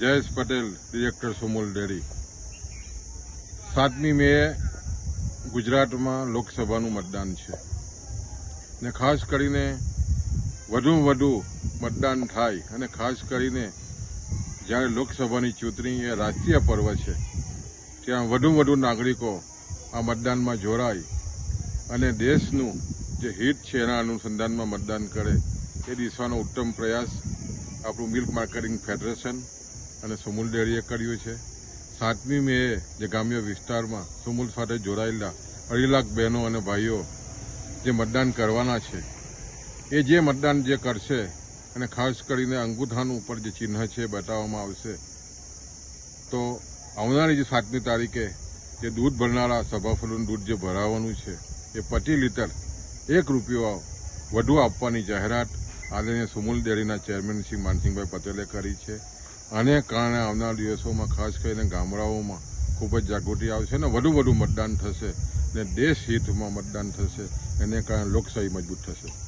Jayesh Patel director Sumul dairy. સાતમી May ગુજરાતમાં લોકસભાનું મતદાન છે. ને ખાસ કરીને વધુમાં વધુ મતદાન થાય અને ખાસ કરીને જ્યારે લોકસભાની ચૂંટણી એ રાષ્ટ્રીય પર્વ છે, ત્યાં વધુમાં વધુ નાગરિકો આ મતદાનમાં જોડાય અને દેશનું જે હિત છે એના અનુસંધાનમાં મતદાન કરે એ દિશાનો ઉત્તમ પ્રયાસ આપણું મિલ્ક માર્કેટિંગ ફેડરેશન અને સુમુલ ડેરીએ કર્યું છે. સાતમી મેએ જે ગ્રામ્ય વિસ્તારમાં સુમુલ સાથે જોડાયેલા અઢી લાખ બહેનો અને ભાઈઓ જે મતદાન કરવાના છે, એ જે મતદાન જે કરશે અને ખાસ કરીને અંગુઠાન ઉપર જે ચિહ્ન છે બતાવવામાં આવશે, તો આવનારી જે સાતમી તારીખે જે દૂધ ભરનારા સભાફલોનું દૂધ જે ભરાવાનું છે, એ પચીસ લીટર એક રૂપિયો વધુ આપવાની જાહેરાત આદરણીય સુમુલ ડેરીના ચેરમેન શ્રી માનસિંહભાઈ પટેલે કરી છે. આને કારણે આવનાર દિવસોમાં ખાસ કરીને ગામડાઓમાં ખૂબ જ જાગૃતિ આવશે અને વધુ વધુ મતદાન થશે ને દેશ હિતમાં મતદાન થશે. એને કારણે લોકશાહી મજબૂત થશે.